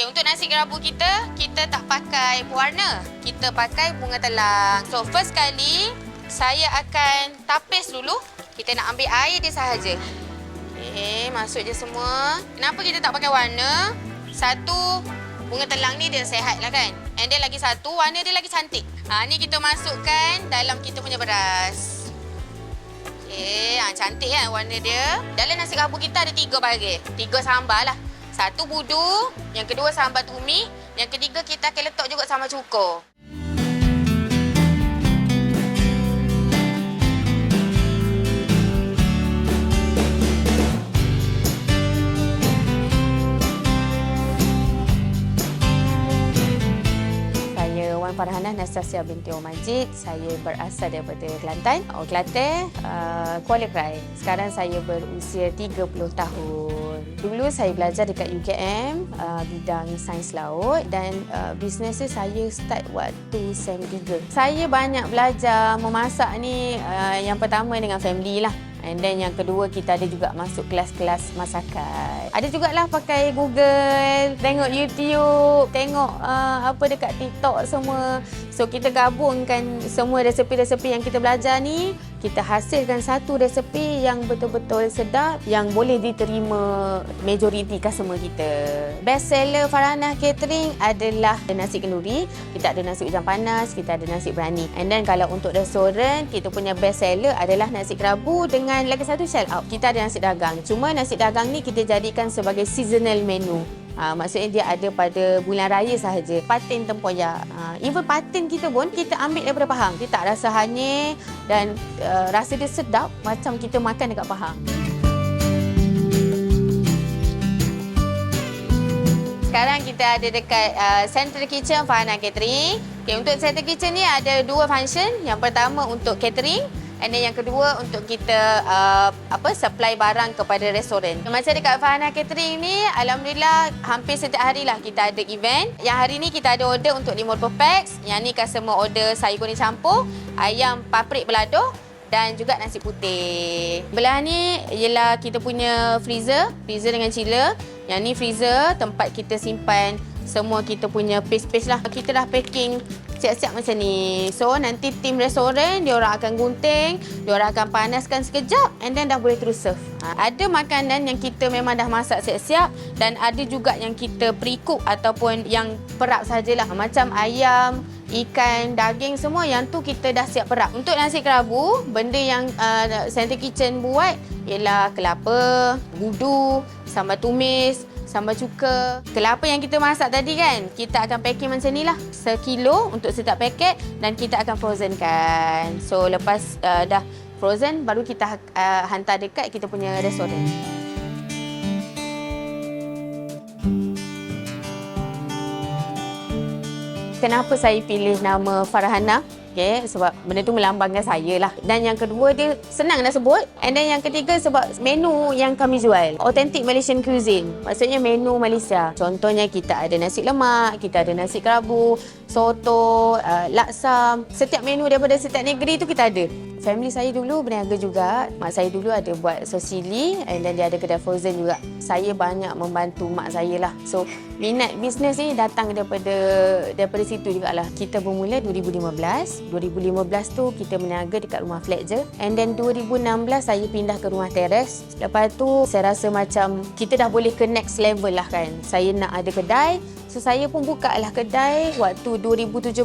Okey, untuk nasi kerabu kita, kita tak pakai pewarna. Kita pakai bunga telang. So, first kali, saya akan tapis dulu. Kita nak ambil air dia sahaja. Okey, masuk je semua. Kenapa kita tak pakai warna? Satu, bunga telang ni dia sehat lah kan. And then lagi satu, warna dia lagi cantik. Ha, ni kita masukkan dalam kita punya beras. Okey, ha, cantik kan warna dia. Dalam nasi kerabu kita ada tiga bahagian. Tiga sambal lah. Satu budu, yang kedua sambal tumi, yang ketiga kita akan letak juga sambal cukur. Farhanah Nastasia binti Omar Majid. Saya berasal daripada Kelantan, oh, Kelantan, uh, Kuala Krai. Sekarang saya berusia 30 tahun. Dulu saya belajar dekat UKM, uh, bidang sains laut dan uh, bisnes saya start waktu SEM 3. Saya banyak belajar memasak ni uh, yang pertama dengan family lah. And then yang kedua kita ada juga masuk kelas-kelas masakan. Ada jugalah pakai Google, tengok YouTube, tengok uh, apa dekat TikTok semua. So kita gabungkan semua resepi-resepi yang kita belajar ni, kita hasilkan satu resepi yang betul-betul sedap yang boleh diterima majoriti customer kita. Best seller Farhanah Catering adalah nasi kenduri, kita ada nasi hujan panas, kita ada nasi berani. And then kalau untuk restoran, kita punya best seller adalah nasi kerabu dengan lagi satu shell out. Kita ada nasi dagang. Cuma nasi dagang ni kita jadikan sebagai seasonal menu. Ha, maksudnya dia ada pada bulan raya sahaja. Patin tempoyak. Ha, even patin kita pun kita ambil daripada Pahang. Dia tak rasa hanyir dan uh, rasa dia sedap macam kita makan dekat Pahang. Sekarang kita ada dekat uh, Central Kitchen Fahana Catering. Okay, untuk Central Kitchen ni ada dua function. Yang pertama untuk catering and then yang kedua untuk kita uh, apa supply barang kepada restoran. Macam dekat Fahana Catering ni alhamdulillah hampir setiap hari lah kita ada event. Yang hari ni kita ada order untuk 50 packs. Yang ni customer order sayur kuning campur, ayam paprik balado dan juga nasi putih. Belah ni ialah kita punya freezer, freezer dengan chiller. Yang ni freezer, tempat kita simpan semua kita punya paste-paste lah. Kita dah packing siap-siap macam ni. So nanti tim restoran, dia orang akan gunting, dia orang akan panaskan sekejap and then dah boleh terus serve. Ha, ada makanan yang kita memang dah masak siap-siap dan ada juga yang kita pre-cook ataupun yang perap sajalah. Macam ayam, ikan, daging semua yang tu kita dah siap perap. Untuk nasi kerabu, benda yang uh, Central Kitchen buat ialah kelapa, budu, sambal tumis, sambal cuka. Kelapa yang kita masak tadi kan, kita akan packing macam ni lah. Sekilo untuk setiap paket dan kita akan frozenkan. So lepas uh, dah frozen, baru kita uh, hantar dekat kita punya restoran. Kenapa saya pilih nama Farhana? Okay, sebab benda tu melambangkan saya lah. Dan yang kedua dia senang nak sebut. And then yang ketiga sebab menu yang kami jual. Authentic Malaysian cuisine. Maksudnya menu Malaysia. Contohnya kita ada nasi lemak, kita ada nasi kerabu, soto, uh, laksa. Setiap menu daripada setiap negeri tu kita ada. Family saya dulu berniaga juga. Mak saya dulu ada buat sosili and then dia ada kedai frozen juga. Saya banyak membantu mak saya lah. So, minat bisnes ni datang daripada daripada situ jugalah. Kita bermula 2015. 2015 tu kita berniaga dekat rumah flat je. And then 2016 saya pindah ke rumah teres. Lepas tu saya rasa macam kita dah boleh ke next level lah kan. Saya nak ada kedai. So saya pun buka lah kedai waktu 2017.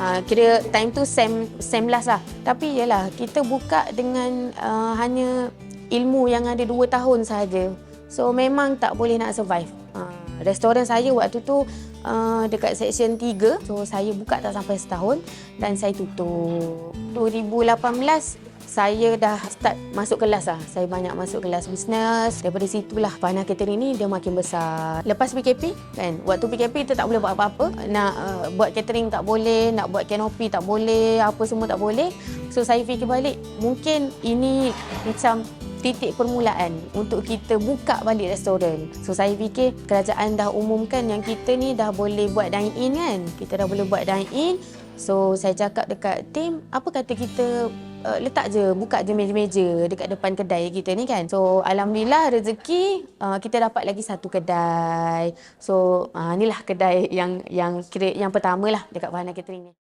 Ha, kira time tu SEM, SEM last lah. Tapi yalah kita buka dengan uh, hanya ilmu yang ada 2 tahun sahaja. So memang tak boleh nak survive. Ha, restoran saya waktu tu uh, dekat section 3. So saya buka tak sampai setahun dan saya tutup. 2018 saya dah start masuk kelas lah. Saya banyak masuk kelas bisnes. Daripada situlah Fahana Catering ni dia makin besar. Lepas PKP kan, waktu PKP kita tak boleh buat apa-apa. Nak uh, buat catering tak boleh, nak buat kanopi tak boleh, apa semua tak boleh. So saya fikir balik, mungkin ini macam titik permulaan untuk kita buka balik restoran. So saya fikir kerajaan dah umumkan yang kita ni dah boleh buat dine in kan. Kita dah boleh buat dine in. So saya cakap dekat tim, apa kata kita uh, letak je, buka je meja-meja dekat depan kedai kita ni kan. So alhamdulillah rezeki uh, kita dapat lagi satu kedai. So uh, inilah kedai yang yang kira yang pertama lah dekat Fahana Catering ni.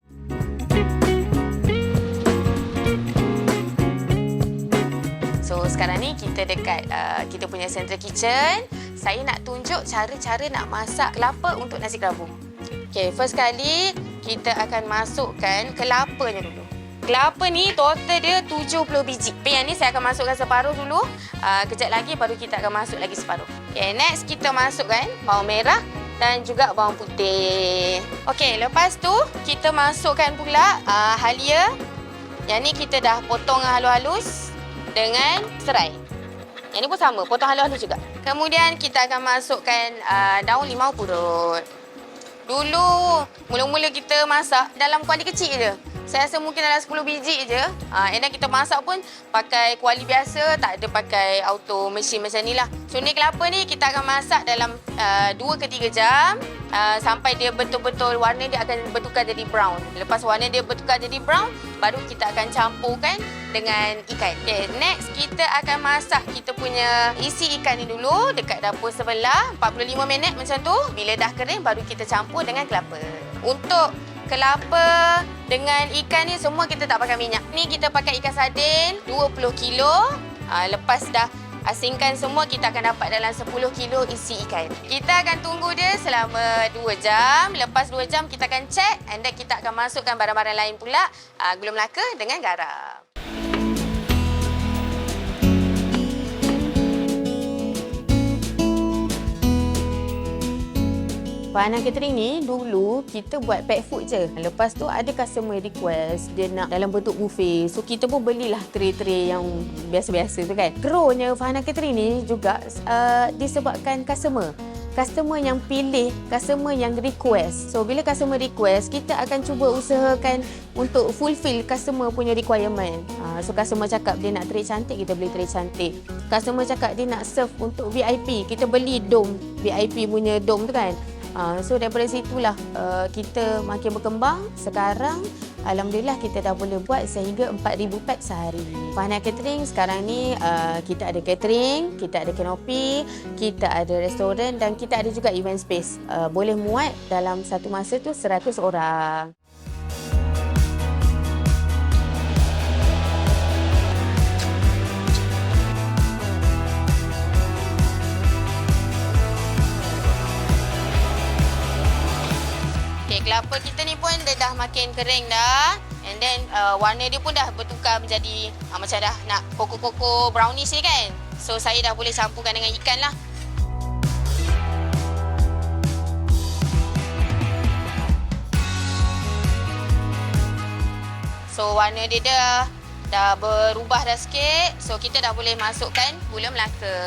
Sekarang ni kita dekat uh, kita punya central kitchen. Saya nak tunjuk cara-cara nak masak kelapa untuk nasi kerabu. Okay, first kali kita akan masukkan kelapanya dulu. Kelapa ni total dia 70 biji. Tapi yang ni saya akan masukkan separuh dulu. Uh, kejap lagi baru kita akan masuk lagi separuh. Okay, next kita masukkan bawang merah dan juga bawang putih. Okey, lepas tu kita masukkan pula uh, halia. Yang ni kita dah potong halus-halus dengan serai. Yang ni pun sama, potong halus-halus juga. Kemudian kita akan masukkan uh, daun limau purut. Dulu, mula-mula kita masak dalam kuali kecil je. Saya rasa mungkin dalam 10 biji je. Uh, and then kita masak pun pakai kuali biasa, tak ada pakai auto mesin macam ni lah. So ni kelapa ni kita akan masak dalam uh, 2 ke 3 jam. Uh, sampai dia betul-betul warna dia akan bertukar jadi brown. Lepas warna dia bertukar jadi brown, baru kita akan campurkan dengan ikan. Okay, next kita akan masak kita punya isi ikan ni dulu dekat dapur sebelah 45 minit macam tu. Bila dah kering baru kita campur dengan kelapa. Untuk kelapa dengan ikan ni semua kita tak pakai minyak. Ni kita pakai ikan sardin 20 kilo. Ha, lepas dah asingkan semua kita akan dapat dalam 10 kilo isi ikan. Kita akan tunggu dia selama 2 jam. Lepas 2 jam kita akan check and then kita akan masukkan barang-barang lain pula. Uh, gula melaka dengan garam. Fahana Catering ni dulu kita buat pack food je. Lepas tu ada customer request dia nak dalam bentuk buffet. So kita pun belilah tray-tray yang biasa-biasa tu kan. Kerunya Fahana Catering ni juga uh, disebabkan customer customer yang pilih, customer yang request. So bila customer request, kita akan cuba usahakan untuk fulfill customer punya requirement. Uh, so customer cakap dia nak tray cantik, kita beli tray cantik. Customer cakap dia nak serve untuk VIP, kita beli dom VIP punya dom tu kan. Uh, so daripada situlah uh, kita makin berkembang. Sekarang Alhamdulillah kita dah boleh buat sehingga 4,000 pack sehari. Fahna Catering sekarang ni uh, kita ada catering, kita ada canopy, kita ada restoran dan kita ada juga event space. Uh, boleh muat dalam satu masa tu 100 orang. Kelapa kita ni pun dia dah makin kering dah. And then uh, warna dia pun dah bertukar menjadi uh, macam dah nak koko-koko brownish ni kan. So saya dah boleh campurkan dengan ikan lah. So warna dia dah dah berubah dah sikit. So kita dah boleh masukkan gula melaka.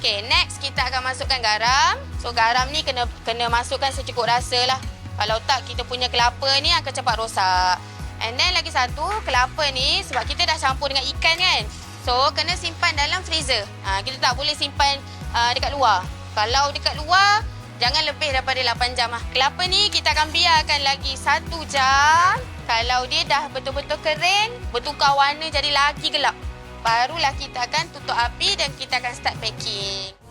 Okay, next kita akan masukkan garam. So garam ni kena kena masukkan secukup rasa lah. Kalau tak kita punya kelapa ni akan cepat rosak. And then lagi satu, kelapa ni sebab kita dah campur dengan ikan kan. So kena simpan dalam freezer. Ha, kita tak boleh simpan uh, dekat luar. Kalau dekat luar, jangan lebih daripada 8 jam lah. Kelapa ni kita akan biarkan lagi 1 jam. Kalau dia dah betul-betul kering, bertukar warna jadi lagi gelap. Barulah kita akan tutup api dan kita akan start packing.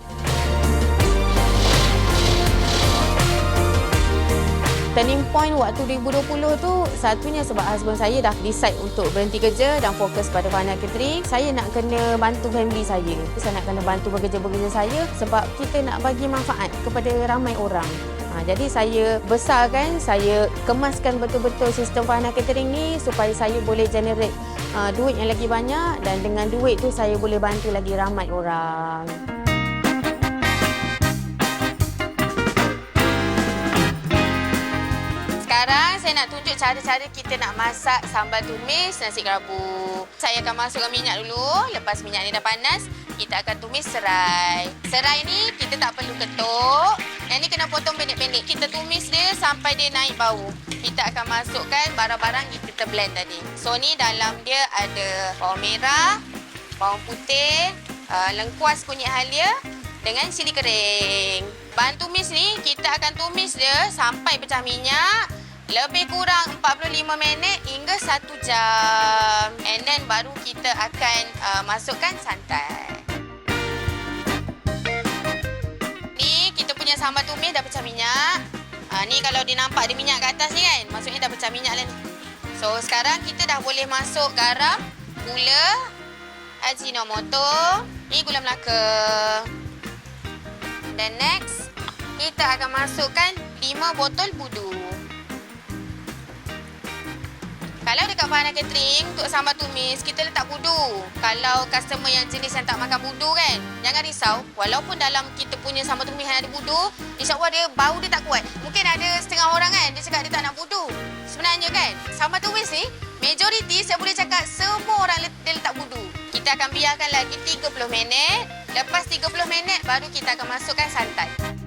Turning point waktu 2020 tu satunya sebab husband saya dah decide untuk berhenti kerja dan fokus pada Fahana Catering. Saya nak kena bantu family saya. Saya nak kena bantu bekerja-bekerja saya sebab kita nak bagi manfaat kepada ramai orang. Ha, jadi saya besarkan, saya kemaskan betul-betul sistem Fahana Catering ni supaya saya boleh generate uh, duit yang lagi banyak dan dengan duit tu saya boleh bantu lagi ramai orang. Sekarang saya nak tunjuk cara-cara kita nak masak sambal tumis nasi kerabu. Saya akan masukkan minyak dulu. Lepas minyak ni dah panas, kita akan tumis serai. Serai ni kita tak perlu ketuk. Yang ni kena potong pendek-pendek. Kita tumis dia sampai dia naik bau. Kita akan masukkan barang-barang yang kita blend tadi. So ni dalam dia ada bawang merah, bawang putih, uh, lengkuas kunyit halia dengan cili kering. Bahan tumis ni kita akan tumis dia sampai pecah minyak Lebih kurang 45 minit hingga 1 jam. And then baru kita akan uh, masukkan santan. Ni kita punya sambal tumis dah pecah minyak. Ha, ni kalau dia nampak ada minyak kat atas ni kan, maksudnya dah pecah minyak lah ni. So sekarang kita dah boleh masuk garam, gula, Ajinomoto. Ni gula Melaka. Dan next, kita akan masukkan 5 botol budu. Kalau dekat Fahana Catering, untuk sambal tumis, kita letak budu. Kalau customer yang jenis yang tak makan budu kan, jangan risau. Walaupun dalam kita punya sambal tumis yang ada budu, insyaAllah dia bau dia tak kuat. Mungkin ada setengah orang kan, dia cakap dia tak nak budu. Sebenarnya kan, sambal tumis ni, majoriti saya boleh cakap semua orang dia letak budu. Kita akan biarkan lagi 30 minit. Lepas 30 minit, baru kita akan masukkan santan.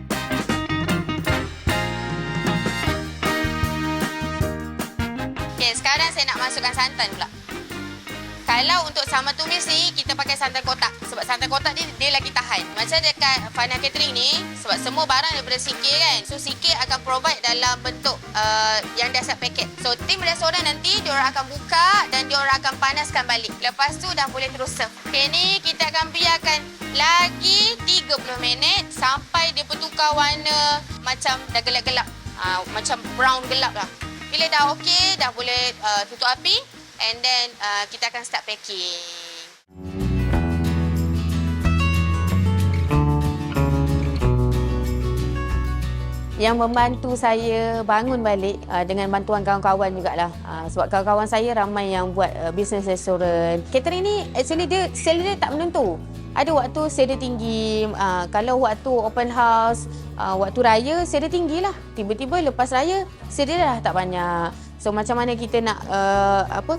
Okey, sekarang saya nak masukkan santan pula. Kalau untuk sambal tumis ni, kita pakai santan kotak. Sebab santan kotak ni, dia lagi tahan. Macam dekat Fana Catering ni, sebab semua barang daripada CK kan. So, CK akan provide dalam bentuk uh, yang dah paket. So, tim restoran nanti, diorang akan buka dan diorang akan panaskan balik. Lepas tu, dah boleh terus serve. Okey, ni kita akan biarkan lagi 30 minit sampai dia bertukar warna macam dah gelap-gelap. Uh, macam brown gelap lah. Bila dah okey, dah boleh uh, tutup api and then uh, kita akan start packing. Yang membantu saya bangun balik uh, dengan bantuan kawan-kawan jugalah. Uh, sebab kawan-kawan saya ramai yang buat uh, bisnes restoran. Catering ni actually dia salary dia tak menentu. Ada waktu salary tinggi, uh, kalau waktu open house, uh, waktu raya salary tinggi lah. Tiba-tiba lepas raya salary dah tak banyak. So macam mana kita nak uh, apa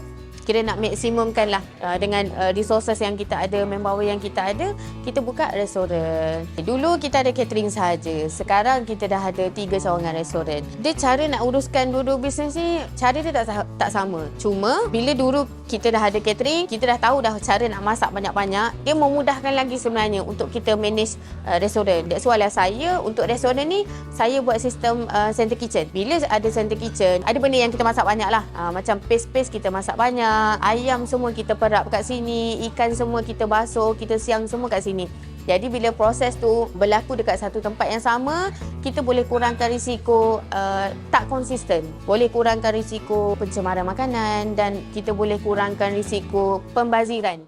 kira nak maksimumkan lah dengan resources yang kita ada, manpower yang kita ada, kita buka restoran. Dulu kita ada catering saja. Sekarang kita dah ada tiga cawangan restoran. Dia cara nak uruskan dua-dua bisnes ni, cara dia tak, tak sama. Cuma bila dulu kita dah ada catering, kita dah tahu dah cara nak masak banyak-banyak, dia memudahkan lagi sebenarnya untuk kita manage uh, restoran. That's why lah saya untuk restoran ni, saya buat sistem uh, center kitchen. Bila ada center kitchen, ada benda yang kita masak banyak lah. Uh, macam paste-paste kita masak banyak, ayam semua kita perap kat sini, ikan semua kita basuh, kita siang semua kat sini. Jadi bila proses tu berlaku dekat satu tempat yang sama, kita boleh kurangkan risiko uh, tak konsisten. Boleh kurangkan risiko pencemaran makanan dan kita boleh kurangkan risiko pembaziran.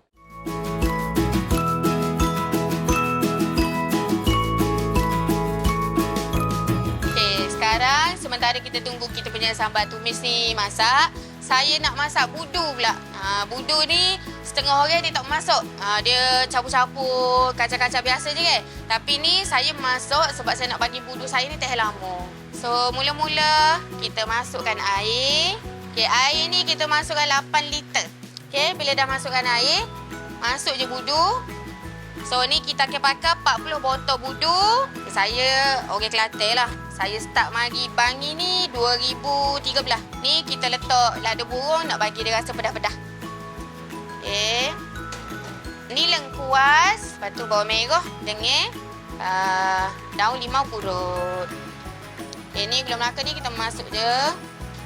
Okay, sekarang sementara kita tunggu kita punya sambal tumis ni masak, saya nak masak budu pula. Ha, budu ni setengah orang dia tak masuk. Ha, dia campur-campur kacang-kacang biasa je kan. Tapi ni saya masuk sebab saya nak bagi budu saya ni teh lama. So mula-mula kita masukkan air. Okay, air ni kita masukkan 8 liter. Okay, bila dah masukkan air, masuk je budu. So ni kita akan pakai 40 botol budu. Saya orang Kelantan lah. Saya start mari bangi ni 2013. Ni kita letak lada burung nak bagi dia rasa pedah-pedah. Okay. Ni lengkuas. Lepas tu bawang merah, dengir. Uh, daun limau purut. Okay, ni gula melaka ni kita masuk je.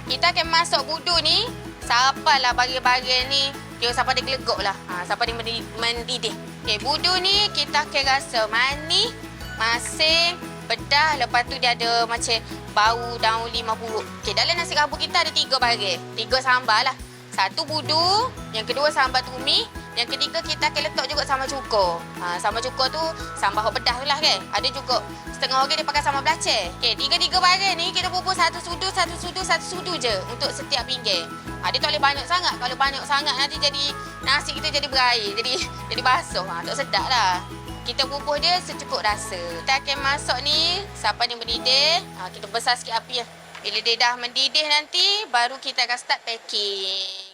Kita akan masuk budu ni. Sampailah bagian-bagian ni. Dia sampai dia gelegok lah. Ha, sampai dia mendidih. Okay, budu ni kita akan rasa manis, masin, bedah. Lepas tu dia ada macam bau daun lima purut. Okay, dalam nasi kabur kita ada tiga bahagian. Tiga sambal lah. Satu budu, yang kedua sambal tumi, yang ketiga kita akan letak juga sambal cukur. Ha, sambal cukur tu sambal hot pedas tu lah kan. Ada juga setengah orang dia pakai sambal belacan. Okay, tiga-tiga bahagian ni kita bubur satu sudu, satu sudu, satu sudu je untuk setiap pinggir. Ha, dia tak boleh banyak sangat. Kalau banyak sangat nanti jadi nasi kita jadi berair. Jadi jadi basuh. Ha, tak sedap lah. Kita bubur dia secukup rasa. Kita akan masuk ni sampai dia mendidih. Ha, kita besar sikit api lah. Bila dia dah mendidih nanti, baru kita akan start packing.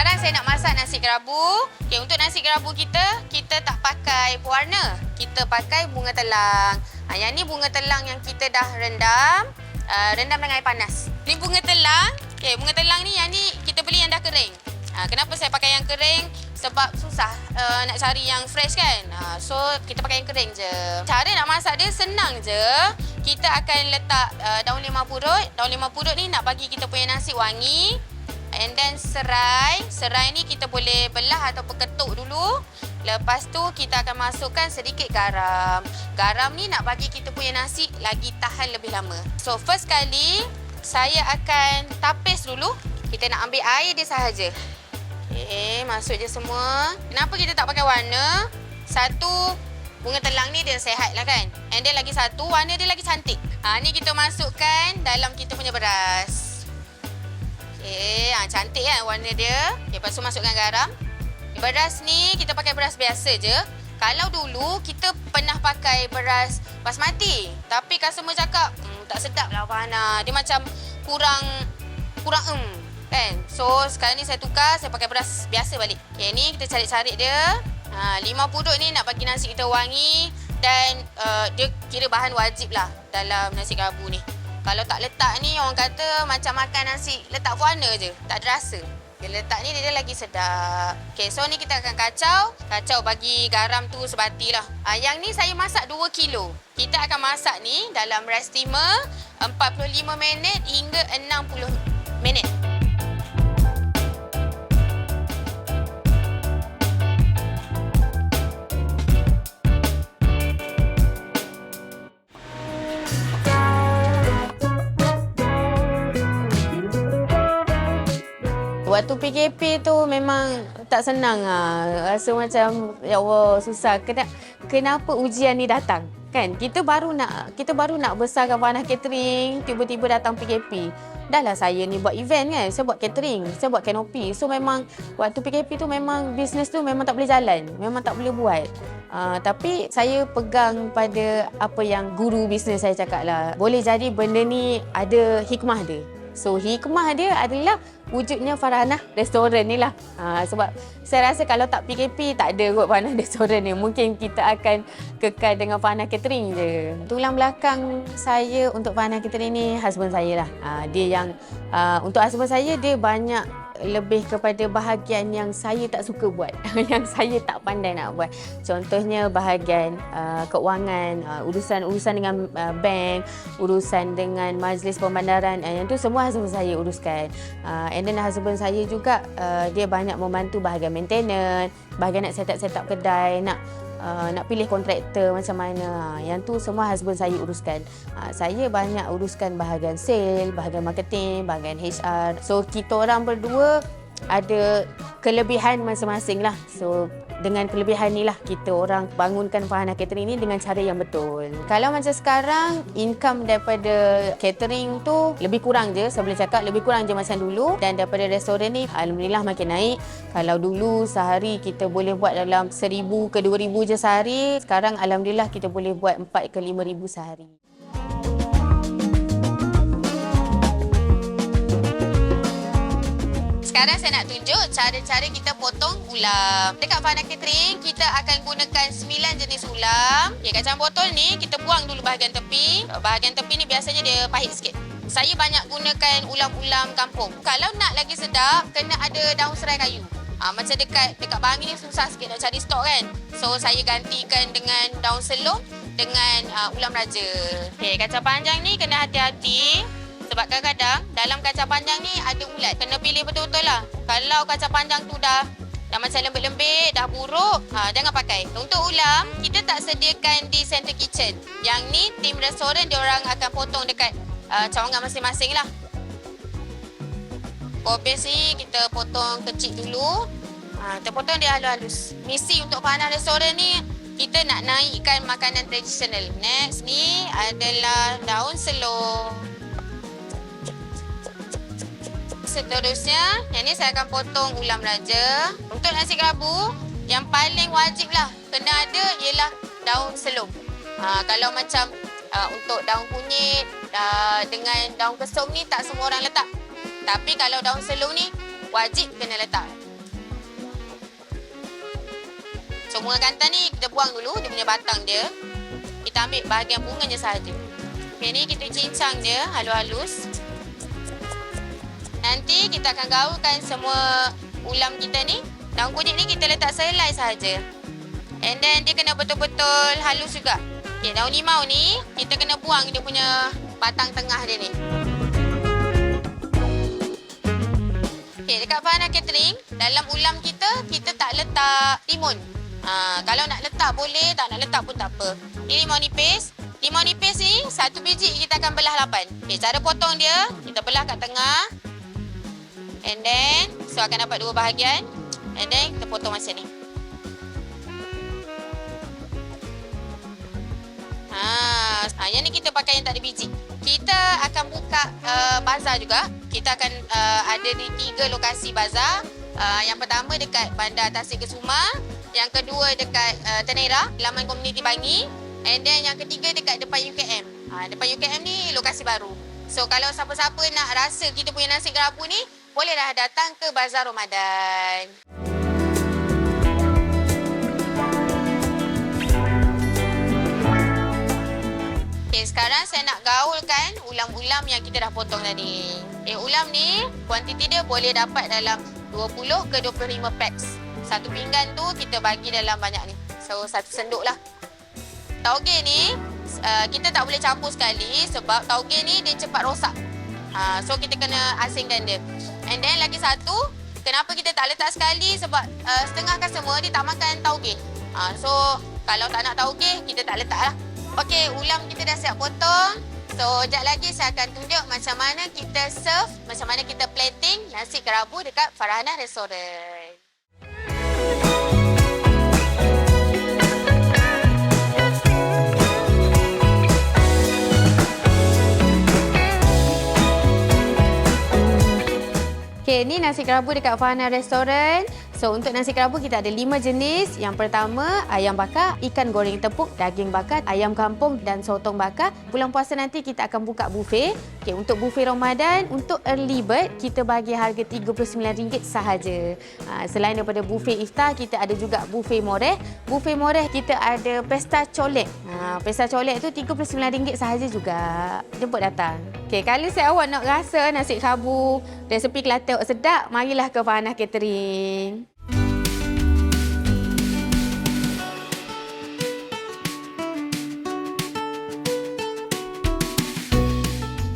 Sekarang saya nak masak nasi kerabu. Okay, untuk nasi kerabu kita, kita tak pakai pewarna. Kita pakai bunga telang. Ha, yang ni bunga telang yang kita dah rendam. Uh, rendam dengan air panas. Ni bunga telang. Okay, bunga telang ni yang ni kita beli yang dah kering. Ha, kenapa saya pakai yang kering? Sebab susah uh, nak cari yang fresh kan. Ha, so kita pakai yang kering je. Cara nak masak dia senang je. Kita akan letak uh, daun limau purut. Daun limau purut ni nak bagi kita punya nasi wangi. And then serai. Serai ni kita boleh belah ataupun ketuk dulu. Lepas tu kita akan masukkan sedikit garam. Garam ni nak bagi kita punya nasi lagi tahan lebih lama. So first kali saya akan tapis dulu. Kita nak ambil air dia sahaja. Okay, masuk je semua. Kenapa kita tak pakai warna? Satu, bunga telang ni dia sehat lah kan. And then lagi satu, warna dia lagi cantik. Ha, ni kita masukkan dalam kita punya beras. Okay, ha, cantik kan warna dia. Okay, lepas tu masukkan garam. Beras ni kita pakai beras biasa je. Kalau dulu kita pernah pakai beras basmati. Tapi customer cakap, hmm, tak sedap lah Fahana. Dia macam kurang, kurang em. Kan? So sekarang ni saya tukar, saya pakai beras biasa balik. Okay, ni kita cari-cari dia. Ha, lima puduk ni nak bagi nasi kita wangi. Dan uh, dia kira bahan wajib lah dalam nasi kerabu ni. Kalau tak letak ni orang kata macam makan nasi letak warna je. Tak ada rasa. Dia letak ni dia lagi sedap. Okay, so ni kita akan kacau. Kacau bagi garam tu sebati lah. Ha, yang ni saya masak 2 kilo. Kita akan masak ni dalam rice steamer 45 minit hingga 60 minit. Waktu PKP tu memang tak senang ah. Rasa macam ya Allah susah. Kena, kenapa ujian ni datang? Kan kita baru nak kita baru nak besarkan Farhanah Catering, tiba-tiba datang PKP. Dah lah saya ni buat event kan. Saya buat catering, saya buat canopy. So memang waktu PKP tu memang bisnes tu memang tak boleh jalan. Memang tak boleh buat. Uh, tapi saya pegang pada apa yang guru bisnes saya cakap lah. Boleh jadi benda ni ada hikmah dia. So hikmah dia adalah wujudnya Farhanah restoran ni lah. Ha, sebab saya rasa kalau tak PKP tak ada kot Farhanah restoran ni. Mungkin kita akan kekal dengan Farhanah catering je. Tulang belakang saya untuk Farhanah catering ni husband saya lah. Ha, dia yang uh, untuk husband saya dia banyak lebih kepada bahagian yang saya tak suka buat, yang saya tak pandai nak buat. Contohnya bahagian uh, keuangan, uh, urusan-urusan dengan uh, bank, urusan dengan majlis pembandaran, uh, yang tu semua husband saya uruskan. Uh, and then husband saya juga uh, dia banyak membantu bahagian maintenance, bahagian nak set up-set up kedai, nak uh, nak pilih kontraktor macam mana. Yang tu semua husband saya uruskan. Uh, saya banyak uruskan bahagian sale, bahagian marketing, bahagian HR. So kita orang berdua ada kelebihan masing-masing lah. So dengan kelebihan ni lah kita orang bangunkan Farhanah Catering ni dengan cara yang betul. Kalau macam sekarang, income daripada catering tu lebih kurang je. Saya boleh cakap lebih kurang je macam dulu. Dan daripada restoran ni, Alhamdulillah makin naik. Kalau dulu sehari kita boleh buat dalam seribu ke dua ribu je sehari. Sekarang Alhamdulillah kita boleh buat empat ke lima ribu sehari. Sekarang saya nak tunjuk cara-cara kita potong ulam. Dekat Fana Catering, kita akan gunakan 9 jenis ulam. Okay, kacang botol ni, kita buang dulu bahagian tepi. Bahagian tepi ni biasanya dia pahit sikit. Saya banyak gunakan ulam-ulam kampung. Kalau nak lagi sedap, kena ada daun serai kayu. Ha, macam dekat dekat Bangi ni susah sikit nak cari stok kan. So saya gantikan dengan daun selong dengan uh, ulam raja. Okay, kacang panjang ni kena hati-hati. Sebab kadang-kadang dalam kacang panjang ni ada ulat. Kena pilih betul-betul lah. Kalau kacang panjang tu dah dah macam lembik-lembik, dah buruk, ha, jangan pakai. Untuk ulam, kita tak sediakan di center kitchen. Yang ni, tim restoran dia orang akan potong dekat uh, cawangan masing-masing lah. Kobis ni kita potong kecil dulu. Ha, kita potong dia halus-halus. Misi untuk panah restoran ni, kita nak naikkan makanan tradisional. Next ni adalah daun selong. Seterusnya, yang ni saya akan potong ulam raja. Untuk nasi kerabu, yang paling wajib lah kena ada ialah daun selong. Ha, kalau macam uh, untuk daun kunyit uh, dengan daun kesum ni tak semua orang letak. Tapi kalau daun selong ni wajib kena letak. Bunga kantan ni kita buang dulu dia punya batang dia. Kita ambil bahagian bunganya sahaja. Okay, ni kita cincang dia halus-halus. Nanti kita akan gaulkan semua ulam kita ni. Daun kunyit ni kita letak selai saja. And then dia kena betul-betul halus juga. Okay, daun limau ni kita kena buang dia punya batang tengah dia ni. Okay, dekat Fahana Catering, dalam ulam kita, kita tak letak timun. Ha, kalau nak letak boleh, tak nak letak pun tak apa. Ini limau nipis. Limau nipis ni, satu biji kita akan belah lapan. Okay, cara potong dia, kita belah kat tengah. And then, so akan dapat dua bahagian. And then, kita potong macam ni. Ha, yang ni kita pakai yang tak ada biji. Kita akan buka uh, bazar juga. Kita akan uh, ada di tiga lokasi bazar. Uh, yang pertama dekat Bandar Tasik Kesuma. Yang kedua dekat uh, Tenera, Laman Komuniti Bangi. And then yang ketiga dekat depan UKM. Uh, depan UKM ni lokasi baru. So kalau siapa-siapa nak rasa kita punya nasi kerabu ni, bolehlah datang ke Bazar Ramadan. Okay, sekarang saya nak gaulkan ulam-ulam yang kita dah potong tadi. Okay, ulam ni kuantiti dia boleh dapat dalam 20 ke 25 packs. Satu pinggan tu kita bagi dalam banyak ni. So, satu senduk lah. Tauge ni, uh, kita tak boleh campur sekali sebab tauge ni dia cepat rosak. Uh, so, kita kena asingkan dia. And then lagi satu, kenapa kita tak letak sekali sebab uh, setengah customer dia tak makan tauge. Uh, so, kalau tak nak tauge, kita tak letak lah. Okey, ulam kita dah siap potong. So, sekejap lagi saya akan tunjuk macam mana kita serve, macam mana kita plating nasi kerabu dekat Farhana Restaurant. Okay, ni nasi kerabu dekat Farhana Restaurant. So untuk nasi kerabu kita ada lima jenis. Yang pertama ayam bakar, ikan goreng tepung, daging bakar, ayam kampung dan sotong bakar. Bulan puasa nanti kita akan buka buffet. Okay, untuk buffet Ramadan, untuk early bird kita bagi harga RM39 sahaja. Ha, selain daripada buffet iftar, kita ada juga buffet moreh. Buffet moreh kita ada pesta colek. Ha, pesta colek tu RM39 sahaja juga. Jemput datang. Okay, kalau saya awak nak rasa nasi kerabu, resepi Kelantan sedap, marilah ke Farhanah Catering.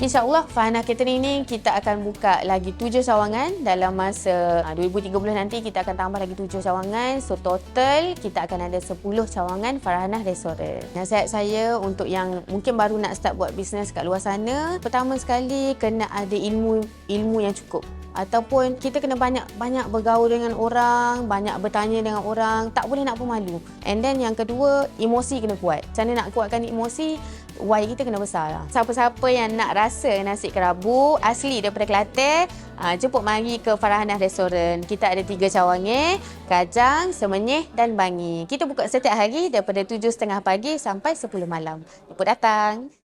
InsyaAllah Fahana Catering ni kita akan buka lagi tujuh sawangan dalam masa 2030 ah, nanti kita akan tambah lagi tujuh sawangan. So total kita akan ada 10 sawangan Farhanah Restoran. Nasihat saya untuk yang mungkin baru nak start buat bisnes kat luar sana, pertama sekali kena ada ilmu ilmu yang cukup ataupun kita kena banyak banyak bergaul dengan orang, banyak bertanya dengan orang, tak boleh nak pemalu. And then yang kedua, emosi kena kuat. Macam mana nak kuatkan emosi? Why kita kena besar lah. Siapa-siapa yang nak rasa nasi kerabu asli daripada Kelantan, uh, jemput mari ke Farahanah Restoran. Kita ada tiga cawangan, kajang, semenyih dan bangi. Kita buka setiap hari daripada 7.30 pagi sampai 10 malam. Jemput datang.